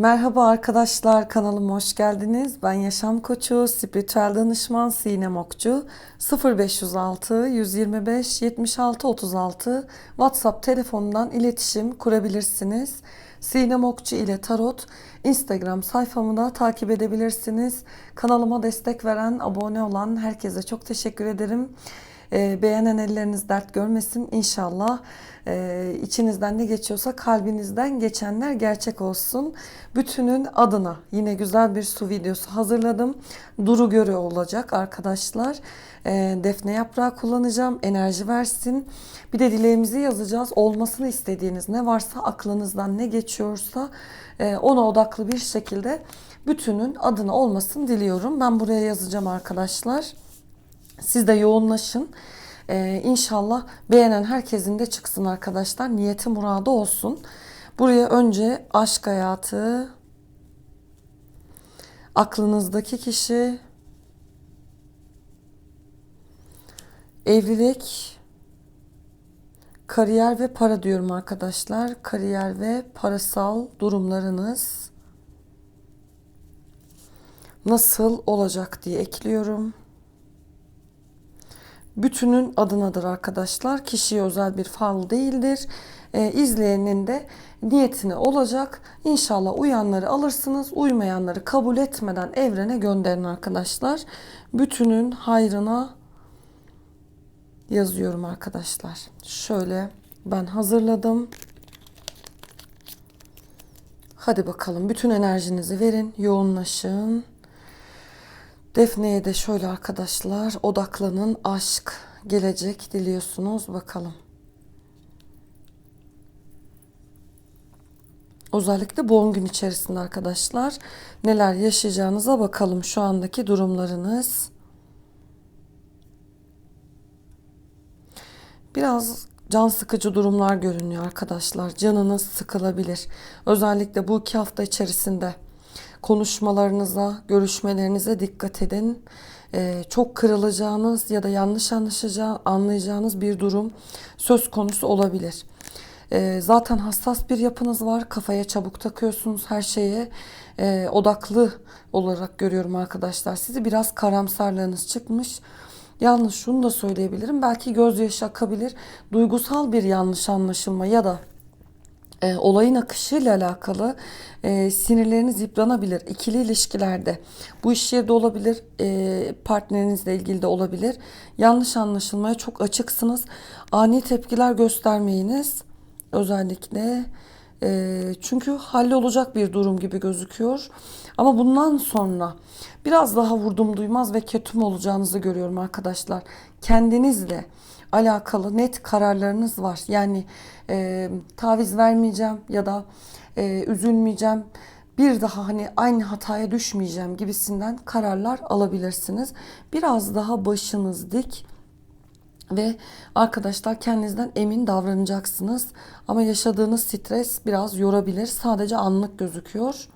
Merhaba arkadaşlar kanalıma hoş geldiniz. Ben yaşam koçu, spiritüel danışman Sinem Okçu. 0506 125 76 36 WhatsApp telefonundan iletişim kurabilirsiniz. Sinem Okçu ile Tarot Instagram sayfamı da takip edebilirsiniz. Kanalıma destek veren, abone olan herkese çok teşekkür ederim. E, beğenen elleriniz dert görmesin inşallah. E, içinizden ne geçiyorsa kalbinizden geçenler gerçek olsun. Bütünün adına yine güzel bir su videosu hazırladım. Duru göre olacak arkadaşlar. E, defne yaprağı kullanacağım. Enerji versin. Bir de dileğimizi yazacağız. Olmasını istediğiniz ne varsa aklınızdan ne geçiyorsa e, ona odaklı bir şekilde bütünün adına olmasını diliyorum. Ben buraya yazacağım arkadaşlar. Siz de yoğunlaşın. Ee, inşallah beğenen herkesin de çıksın arkadaşlar. Niyeti muradı olsun. Buraya önce aşk hayatı, aklınızdaki kişi, evlilik, kariyer ve para diyorum arkadaşlar. Kariyer ve parasal durumlarınız nasıl olacak diye ekliyorum bütünün adınadır arkadaşlar. Kişiye özel bir fal değildir. E, izleyenin de niyetine olacak. İnşallah uyanları alırsınız. Uymayanları kabul etmeden evrene gönderin arkadaşlar. Bütünün hayrına yazıyorum arkadaşlar. Şöyle ben hazırladım. Hadi bakalım bütün enerjinizi verin, yoğunlaşın. Defne'ye de şöyle arkadaşlar odaklanın aşk gelecek diliyorsunuz bakalım. Özellikle bu 10 gün içerisinde arkadaşlar neler yaşayacağınıza bakalım şu andaki durumlarınız. Biraz can sıkıcı durumlar görünüyor arkadaşlar. Canınız sıkılabilir. Özellikle bu iki hafta içerisinde konuşmalarınıza, görüşmelerinize dikkat edin. Ee, çok kırılacağınız ya da yanlış anlayacağınız bir durum söz konusu olabilir. Ee, zaten hassas bir yapınız var. Kafaya çabuk takıyorsunuz her şeye. Ee, odaklı olarak görüyorum arkadaşlar. Sizi biraz karamsarlığınız çıkmış. Yalnız şunu da söyleyebilirim. Belki gözyaşı akabilir. Duygusal bir yanlış anlaşılma ya da e, olayın akışıyla alakalı e, sinirleriniz yıpranabilir. İkili ilişkilerde bu iş yerde olabilir, e, partnerinizle ilgili de olabilir. Yanlış anlaşılmaya çok açıksınız. Ani tepkiler göstermeyiniz. Özellikle e, çünkü hallolacak bir durum gibi gözüküyor. Ama bundan sonra biraz daha vurdum duymaz ve ketum olacağınızı görüyorum arkadaşlar. Kendinizle alakalı net kararlarınız var. Yani e, taviz vermeyeceğim ya da e, üzülmeyeceğim. Bir daha hani aynı hataya düşmeyeceğim gibisinden kararlar alabilirsiniz. Biraz daha başınız dik ve arkadaşlar kendinizden emin davranacaksınız. Ama yaşadığınız stres biraz yorabilir. Sadece anlık gözüküyor.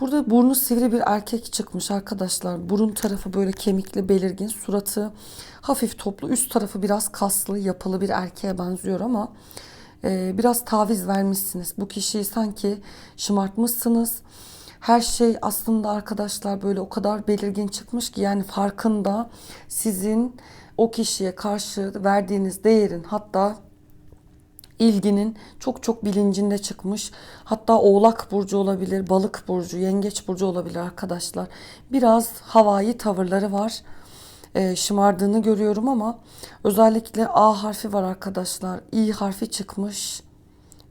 Burada burnu sivri bir erkek çıkmış arkadaşlar. Burun tarafı böyle kemikli, belirgin, suratı hafif toplu, üst tarafı biraz kaslı, yapılı bir erkeğe benziyor ama e, biraz taviz vermişsiniz. Bu kişiyi sanki şımartmışsınız. Her şey aslında arkadaşlar böyle o kadar belirgin çıkmış ki yani farkında sizin o kişiye karşı verdiğiniz değerin hatta ilginin çok çok bilincinde çıkmış. Hatta Oğlak burcu olabilir, Balık burcu, Yengeç burcu olabilir arkadaşlar. Biraz havai tavırları var. E, şımardığını görüyorum ama özellikle A harfi var arkadaşlar. İ harfi çıkmış.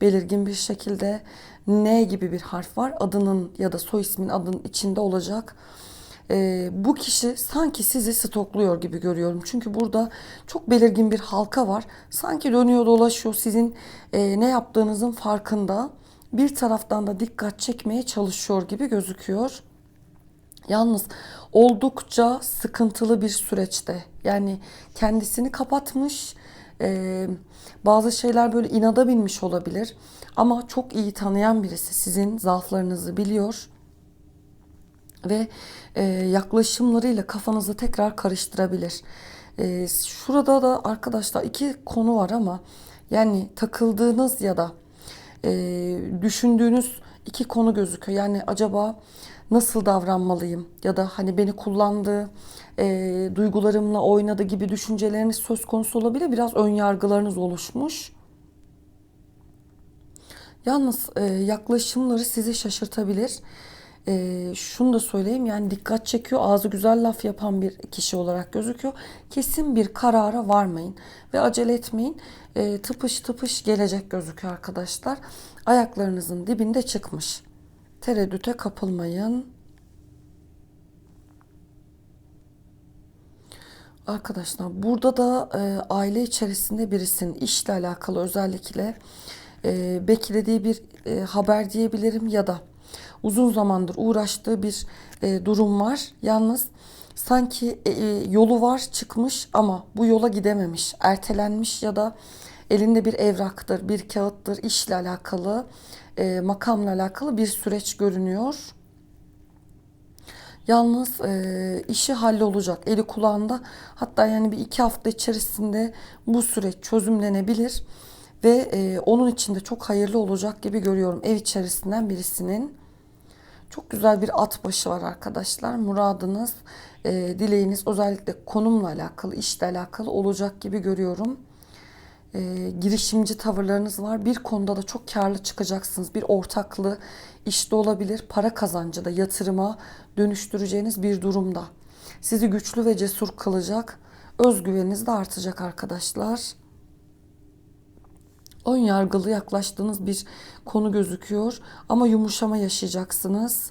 Belirgin bir şekilde N gibi bir harf var. Adının ya da soy ismin adının içinde olacak e, bu kişi sanki sizi stokluyor gibi görüyorum. Çünkü burada çok belirgin bir halka var. Sanki dönüyor dolaşıyor sizin e, ne yaptığınızın farkında. Bir taraftan da dikkat çekmeye çalışıyor gibi gözüküyor. Yalnız oldukça sıkıntılı bir süreçte. Yani kendisini kapatmış. E, bazı şeyler böyle inada binmiş olabilir. Ama çok iyi tanıyan birisi sizin zaaflarınızı biliyor ve e, yaklaşımlarıyla kafanızı tekrar karıştırabilir. E, şurada da arkadaşlar iki konu var ama yani takıldığınız ya da e, düşündüğünüz iki konu gözüküyor. Yani acaba nasıl davranmalıyım ya da hani beni kullandığı, e, duygularımla oynadı gibi düşünceleriniz söz konusu olabilir. Biraz ön yargılarınız oluşmuş. Yalnız e, yaklaşımları sizi şaşırtabilir. E, şunu da söyleyeyim yani dikkat çekiyor, ağzı güzel laf yapan bir kişi olarak gözüküyor. Kesin bir karara varmayın ve acele etmeyin. E, tıpış tıpış gelecek gözüküyor arkadaşlar. Ayaklarınızın dibinde çıkmış. Tereddüte kapılmayın. Arkadaşlar burada da e, aile içerisinde birisinin işle alakalı özellikle e, beklediği bir e, haber diyebilirim ya da uzun zamandır uğraştığı bir e, durum var. Yalnız sanki e, e, yolu var çıkmış ama bu yola gidememiş, ertelenmiş ya da elinde bir evraktır, bir kağıttır, işle alakalı, e, makamla alakalı bir süreç görünüyor. Yalnız e, işi hallolacak. Eli kulağında. Hatta yani bir iki hafta içerisinde bu süreç çözümlenebilir. Ve e, onun için de çok hayırlı olacak gibi görüyorum. Ev içerisinden birisinin. Çok güzel bir at başı var arkadaşlar. Muradınız, e, dileğiniz özellikle konumla alakalı, işle alakalı olacak gibi görüyorum. E, girişimci tavırlarınız var. Bir konuda da çok karlı çıkacaksınız. Bir ortaklı işte olabilir. Para kazancı da yatırıma dönüştüreceğiniz bir durumda. Sizi güçlü ve cesur kılacak. Özgüveniniz de artacak arkadaşlar. Ön yargılı yaklaştığınız bir konu gözüküyor ama yumuşama yaşayacaksınız.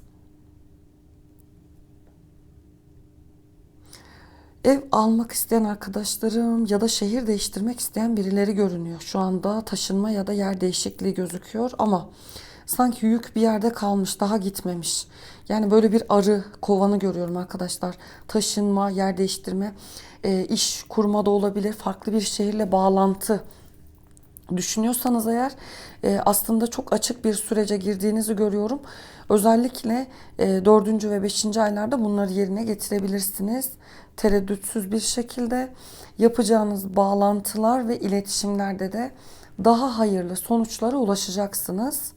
Ev almak isteyen arkadaşlarım ya da şehir değiştirmek isteyen birileri görünüyor. Şu anda taşınma ya da yer değişikliği gözüküyor ama sanki yük bir yerde kalmış, daha gitmemiş. Yani böyle bir arı kovanı görüyorum arkadaşlar. Taşınma, yer değiştirme, e, iş kurma da olabilir, farklı bir şehirle bağlantı düşünüyorsanız eğer e, aslında çok açık bir sürece girdiğinizi görüyorum. Özellikle e, 4. ve 5. aylarda bunları yerine getirebilirsiniz. Tereddütsüz bir şekilde yapacağınız bağlantılar ve iletişimlerde de daha hayırlı sonuçlara ulaşacaksınız.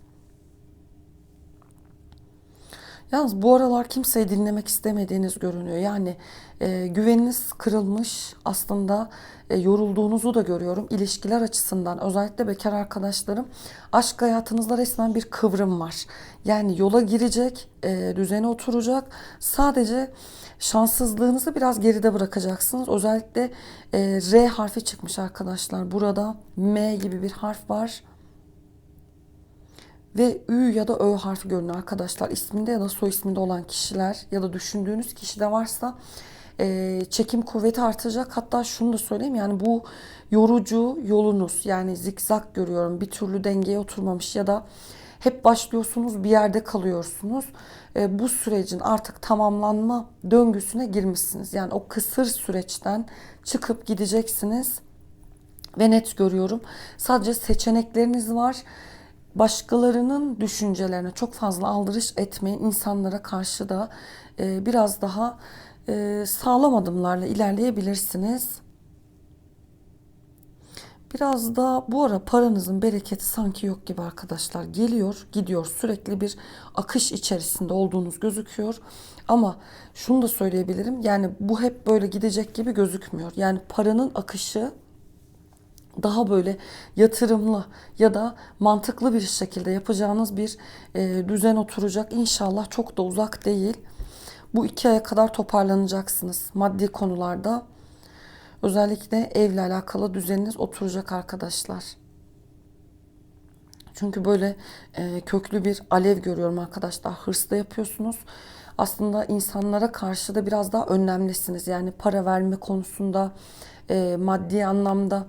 Yalnız bu aralar kimseyi dinlemek istemediğiniz görünüyor. Yani e, güveniniz kırılmış aslında e, yorulduğunuzu da görüyorum. İlişkiler açısından özellikle bekar arkadaşlarım aşk hayatınızda resmen bir kıvrım var. Yani yola girecek, e, düzene oturacak. Sadece şanssızlığınızı biraz geride bırakacaksınız. Özellikle e, R harfi çıkmış arkadaşlar. Burada M gibi bir harf var ve Ü ya da Ö harfi görünüyor arkadaşlar. isminde ya da soy isminde olan kişiler ya da düşündüğünüz kişi de varsa e, çekim kuvveti artacak. Hatta şunu da söyleyeyim yani bu yorucu yolunuz yani zikzak görüyorum. Bir türlü dengeye oturmamış ya da hep başlıyorsunuz bir yerde kalıyorsunuz. E, bu sürecin artık tamamlanma döngüsüne girmişsiniz. Yani o kısır süreçten çıkıp gideceksiniz ve net görüyorum. Sadece seçenekleriniz var başkalarının düşüncelerine çok fazla aldırış etmeyin. İnsanlara karşı da e, biraz daha e, sağlam adımlarla ilerleyebilirsiniz. Biraz da bu ara paranızın bereketi sanki yok gibi arkadaşlar. Geliyor, gidiyor. Sürekli bir akış içerisinde olduğunuz gözüküyor. Ama şunu da söyleyebilirim. Yani bu hep böyle gidecek gibi gözükmüyor. Yani paranın akışı daha böyle yatırımlı ya da mantıklı bir şekilde yapacağınız bir e, düzen oturacak. İnşallah çok da uzak değil. Bu iki aya kadar toparlanacaksınız maddi konularda. Özellikle evle alakalı düzeniniz oturacak arkadaşlar. Çünkü böyle e, köklü bir alev görüyorum arkadaşlar. Hırsla yapıyorsunuz. Aslında insanlara karşı da biraz daha önlemlisiniz. Yani para verme konusunda, e, maddi anlamda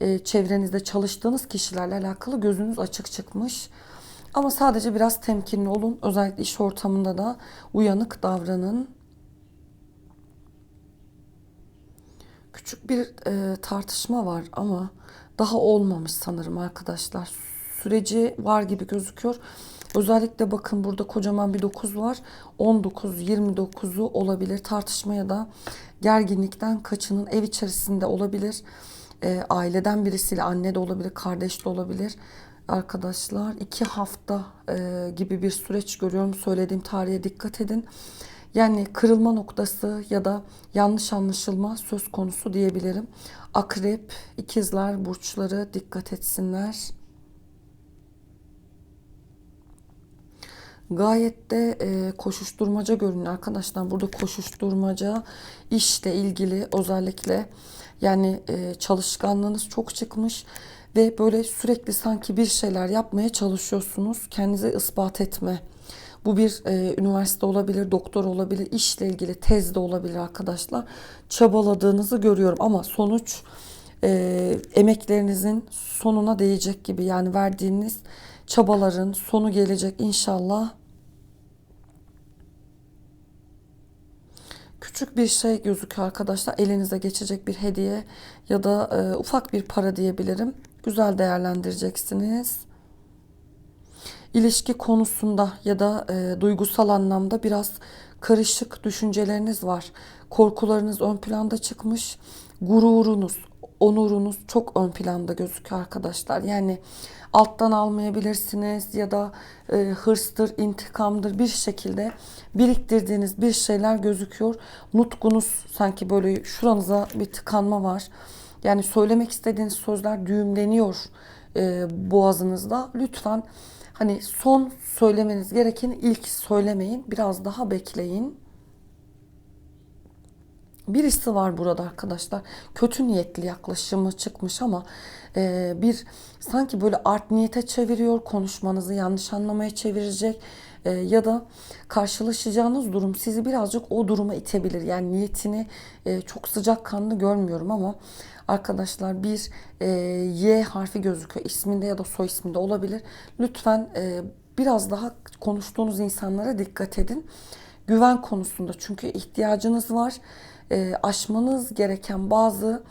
e, çevrenizde çalıştığınız kişilerle alakalı gözünüz açık çıkmış. Ama sadece biraz temkinli olun. Özellikle iş ortamında da uyanık davranın. Küçük bir e, tartışma var ama daha olmamış sanırım arkadaşlar. Süreci var gibi gözüküyor. Özellikle bakın burada kocaman bir 9 var. 19, 29'u olabilir. Tartışmaya da gerginlikten kaçının ev içerisinde olabilir. E, aileden birisiyle anne de olabilir, kardeş de olabilir. arkadaşlar. iki hafta e, gibi bir süreç görüyorum. Söylediğim tarihe dikkat edin. Yani kırılma noktası ya da yanlış anlaşılma söz konusu diyebilirim. Akrep, ikizler burçları dikkat etsinler. Gayet de e, koşuşturmaca görünüyor arkadaşlar. Burada koşuşturmaca işle ilgili özellikle yani e, çalışkanlığınız çok çıkmış ve böyle sürekli sanki bir şeyler yapmaya çalışıyorsunuz. Kendinize ispat etme. Bu bir e, üniversite olabilir, doktor olabilir, işle ilgili tez de olabilir arkadaşlar. Çabaladığınızı görüyorum ama sonuç e, emeklerinizin sonuna değecek gibi. Yani verdiğiniz çabaların sonu gelecek inşallah. Küçük bir şey gözüküyor arkadaşlar. Elinize geçecek bir hediye ya da e, ufak bir para diyebilirim. Güzel değerlendireceksiniz. İlişki konusunda ya da e, duygusal anlamda biraz karışık düşünceleriniz var. Korkularınız ön planda çıkmış. Gururunuz, onurunuz çok ön planda gözüküyor arkadaşlar. Yani alttan almayabilirsiniz ya da e, hırstır, intikamdır bir şekilde biriktirdiğiniz bir şeyler gözüküyor. Nutkunuz sanki böyle şuranıza bir tıkanma var. Yani söylemek istediğiniz sözler düğümleniyor e, boğazınızda. Lütfen hani son söylemeniz gereken ilk söylemeyin. Biraz daha bekleyin. Birisi var burada arkadaşlar. Kötü niyetli yaklaşımı çıkmış ama e, bir sanki böyle art niyete çeviriyor. Konuşmanızı yanlış anlamaya çevirecek. E, ya da karşılaşacağınız durum sizi birazcık o duruma itebilir. Yani niyetini e, çok sıcak kanlı görmüyorum ama arkadaşlar bir e, Y harfi gözüküyor. isminde ya da soy isminde olabilir. Lütfen e, biraz daha konuştuğunuz insanlara dikkat edin. Güven konusunda çünkü ihtiyacınız var e, aşmanız gereken bazı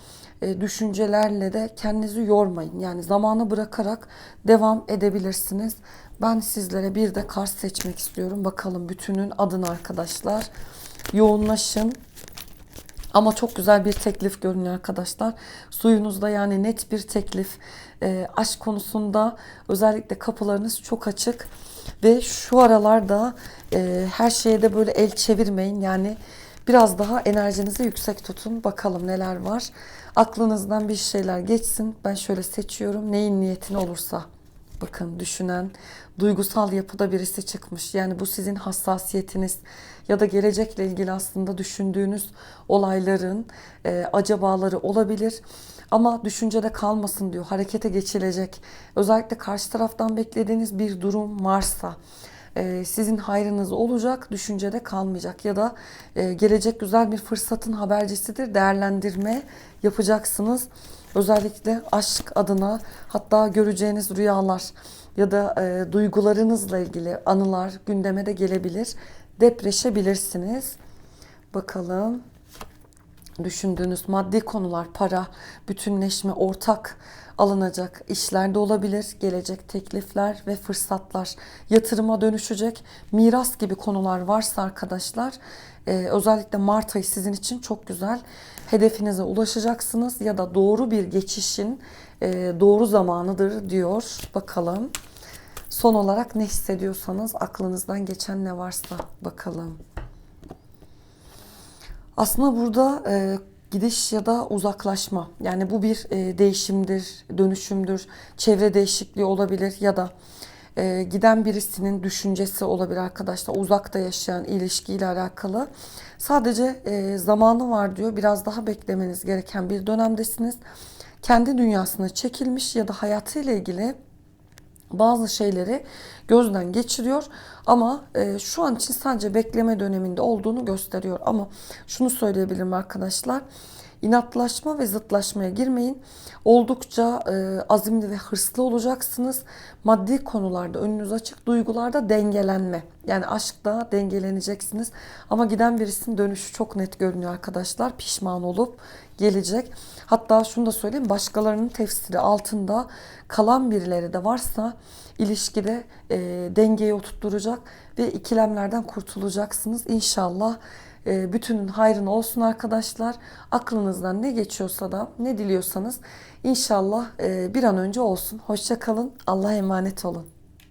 e, düşüncelerle de kendinizi yormayın. Yani zamanı bırakarak devam edebilirsiniz. Ben sizlere bir de kart seçmek istiyorum. Bakalım bütünün adını arkadaşlar. Yoğunlaşın. Ama çok güzel bir teklif görünüyor arkadaşlar. Suyunuzda yani net bir teklif. E, aşk konusunda özellikle kapılarınız çok açık. Ve şu aralarda e, her şeye de böyle el çevirmeyin. Yani Biraz daha enerjinizi yüksek tutun. Bakalım neler var. Aklınızdan bir şeyler geçsin. Ben şöyle seçiyorum. Neyin niyetini olursa. Bakın düşünen, duygusal yapıda birisi çıkmış. Yani bu sizin hassasiyetiniz ya da gelecekle ilgili aslında düşündüğünüz olayların e, acabaları olabilir. Ama düşüncede kalmasın diyor. Harekete geçilecek. Özellikle karşı taraftan beklediğiniz bir durum varsa sizin hayrınız olacak, düşüncede kalmayacak ya da e, gelecek güzel bir fırsatın habercisidir. Değerlendirme yapacaksınız. Özellikle aşk adına hatta göreceğiniz rüyalar ya da e, duygularınızla ilgili anılar gündeme de gelebilir. Depreşebilirsiniz. Bakalım düşündüğünüz maddi konular, para, bütünleşme, ortak alınacak işler de olabilir. Gelecek teklifler ve fırsatlar yatırıma dönüşecek. Miras gibi konular varsa arkadaşlar e, özellikle Mart ayı sizin için çok güzel. Hedefinize ulaşacaksınız ya da doğru bir geçişin e, doğru zamanıdır diyor. Bakalım. Son olarak ne hissediyorsanız aklınızdan geçen ne varsa bakalım. Aslında burada e, gidiş ya da uzaklaşma. Yani bu bir e, değişimdir, dönüşümdür, çevre değişikliği olabilir ya da e, giden birisinin düşüncesi olabilir arkadaşlar. Uzakta yaşayan ilişkiyle alakalı. Sadece e, zamanı var diyor. Biraz daha beklemeniz gereken bir dönemdesiniz. Kendi dünyasına çekilmiş ya da hayatıyla ilgili bazı şeyleri gözden geçiriyor ama e, şu an için sadece bekleme döneminde olduğunu gösteriyor. Ama şunu söyleyebilirim arkadaşlar. İnatlaşma ve zıtlaşmaya girmeyin. Oldukça e, azimli ve hırslı olacaksınız. Maddi konularda önünüz açık, duygularda dengelenme. Yani aşkta dengeleneceksiniz. Ama giden birisinin dönüşü çok net görünüyor arkadaşlar. Pişman olup gelecek. Hatta şunu da söyleyeyim başkalarının tefsiri altında kalan birileri de varsa ilişkide e, dengeyi oturtturacak ve ikilemlerden kurtulacaksınız. İnşallah e, bütünün hayrına olsun arkadaşlar. Aklınızdan ne geçiyorsa da ne diliyorsanız inşallah e, bir an önce olsun. Hoşça kalın. Allah'a emanet olun.